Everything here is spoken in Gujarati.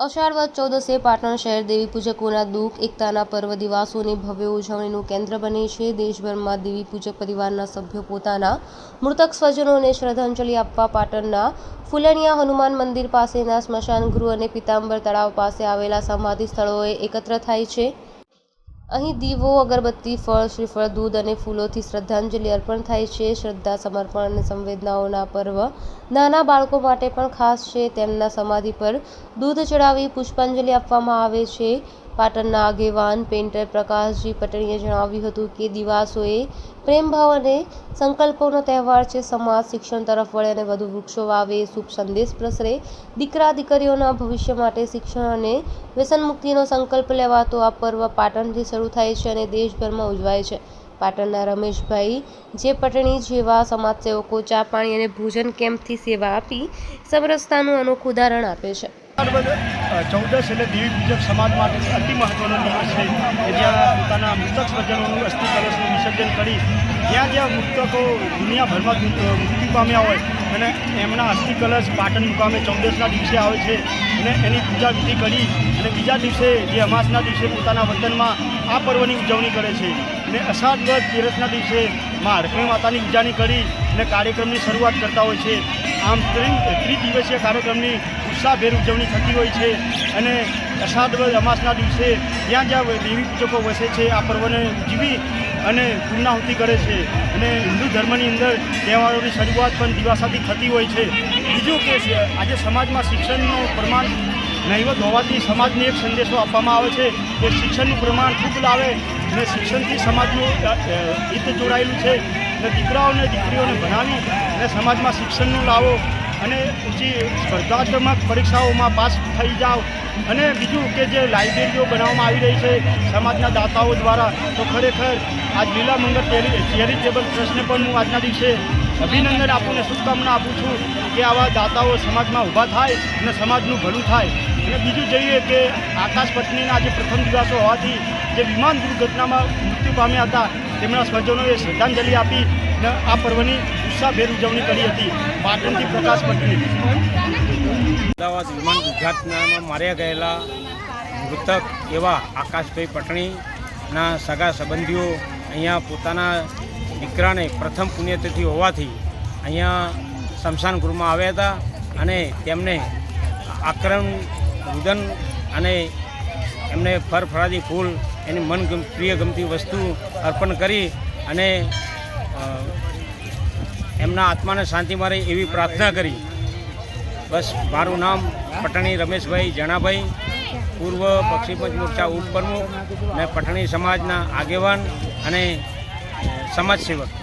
અષાઢ વદ ચૌદસે પાટણ શહેર દેવી પૂજકોના દુઃખ, એકતાના પર્વ, દિવાસોની ભવ્ય ઉજવણીનું કેન્દ્ર બને છે. દેશભરમાં દેવી પૂજક પરિવારના સભ્યો પોતાના મૃતક સ્વજનોને શ્રદ્ધાંજલિ આપવા પાટણના ફુલણિયા હનુમાન મંદિર પાસેના સ્મશાન ગૃહ અને પિતાંબર તળાવ પાસે આવેલા સમાધિ સ્થળોએ એકત્ર થાય છે. અહીં દીવો, અગરબત્તી, ફળ, શ્રીફળ, દૂધ અને ફૂલોથી શ્રદ્ધાંજલિ અર્પણ થાય છે. શ્રદ્ધા, સમર્પણ અને સંવેદનાઓના પર્વ નાના બાળકો માટે પણ ખાસ છે. તેમના સમાધિ પર દૂધ ચડાવી પુષ્પાંજલિ આપવામાં આવે છે. પાટણના આગેવાન પેન્ટર પ્રકાશજી પટણીએ જણાવ્યું હતું કે દિવાસોએ પ્રેમભાવ અને સંકલ્પોનો તહેવાર છે. સમાજ, શિક્ષણ તરફ વળે અને વધુ વૃક્ષો વાવે, શુભ સંદેશ પ્રસરે. દીકરા, દીકરીઓના ભવિષ્ય માટે શિક્ષણ અને વ્યસન મુક્તિનો સંકલ્પ લેવાતો આ પર્વ પાટણથી શરૂ થાય છે અને દેશભરમાં ઉજવાય છે. પાટણના રમેશભાઈ જે પટણી જેવા સમાજસેવકો ચા પાણી અને ભોજન કેમ્પથી સેવા આપી સમરસતાનું અનોખું ઉદાહરણ આપે છે. ચૌદસ એટલે દેવી પૂજક સમાજ માટે અતિ મહત્વનો દિવસ છે. જ્યાં પોતાના મૃતક સ્વજનોનું અસ્થિ કલશનું વિસર્જન કરી જ્યાં જ્યાં મૃતકો દુનિયાભરમાં મુક્તિ પામ્યા હોય અને એમના અસ્થિ કલશ પાટણ મુકામે ચૌદસના દિવસે આવે છે અને એની પૂજા વિધિ કરી અને બીજા દિવસે, જે અમાસના દિવસે પોતાના વતનમાં આ પર્વની ઉજવણી કરે છે. અને અષાઢ વદ તેરસના દિવસે માં હરકણી માતાની ઉજાણી કરી અને કાર્યક્રમની શરૂઆત કરતા હોય છે. આમ ત્રિ ત્રિદિવસીય કાર્યક્રમની ઉત્સાહભેર ઉજવણી થતી હોય છે અને અષાઢ અમાસના દિવસે જ્યાં જ્યાં દેવી પૂજકો વસે છે, આ પર્વને જીવી અને પૂર્ણાહુતિ કરે છે. અને હિન્દુ ધર્મની અંદર તહેવારોની શરૂઆત પણ દિવાસાથી થતી હોય છે. બીજું કે આજે સમાજમાં શિક્ષણનું પ્રમાણ નહીવત હોવાથી સમાજને એક સંદેશો આપવામાં આવે છે કે શિક્ષણનું પ્રમાણ ખૂબ લાવે અને શિક્ષણથી સમાજનું હિત જોડાયેલું છે. અને દીકરાઓને દીકરીઓને ભણાવી અને સમાજમાં શિક્ષણનું લાવો. અને જે સ્પર્ધાત્મક પરીક્ષાઓમાં પાસ થઈ જાઓ. અને બીજું કે જે લાઇબ્રેરીઓ બનાવવામાં આવી રહી છે, સમાજના દાતાઓ દ્વારા, તો ખરેખર આ લીલા મંગળ ચેરી, ચેરિટેબલ ટ્રસ્ટને પણ હું આજના દિવસે અભિનંદન આપું અને શુભકામના આપું છું કે આવા દાતાઓ સમાજમાં ઊભા થાય અને સમાજનું ભલું થાય. અને બીજું જોઈએ કે આકાશ પત્નીના આજે પ્રથમ દિવસો હોવાથી જે વિમાન દુર્ઘટનામાં મૃત્યુ પામ્યા હતા, તેમના સ્વજનોએ શ્રદ્ધાંજલિ આપી આ પર્વની ઉત્સાહભેર ઉજવણી કરી હતી. પાટણથી પ્રકાશ પટેલ. અમદાવાદ વિમાન દુર્ઘટનામાં માર્યા ગયેલા મૃતક એવા આકાશભાઈ પટણીના સગા સંબંધીઓ અહીંયા પોતાના દીકરાને પ્રથમ પુણ્યતિથિ હોવાથી અહીંયા શમશાન ગૃહમાં આવ્યા હતા અને તેમને આક્રમ રુદન અને એમને ફરફરાદી ફૂલ એની મન પ્રિય ગમતી વસ્તુ અર્પણ કરી અને એમના આત્માને શાંતિ મળે એવી પ્રાર્થના કરી. બસ, મારું નામ પટણી રમેશભાઈ જણાભાઈ. પૂર્વ પક્ષીપંચ મોરચા ઉપપ્રમુખ અને પટણી સમાજના આગેવાન અને સમાજસેવક.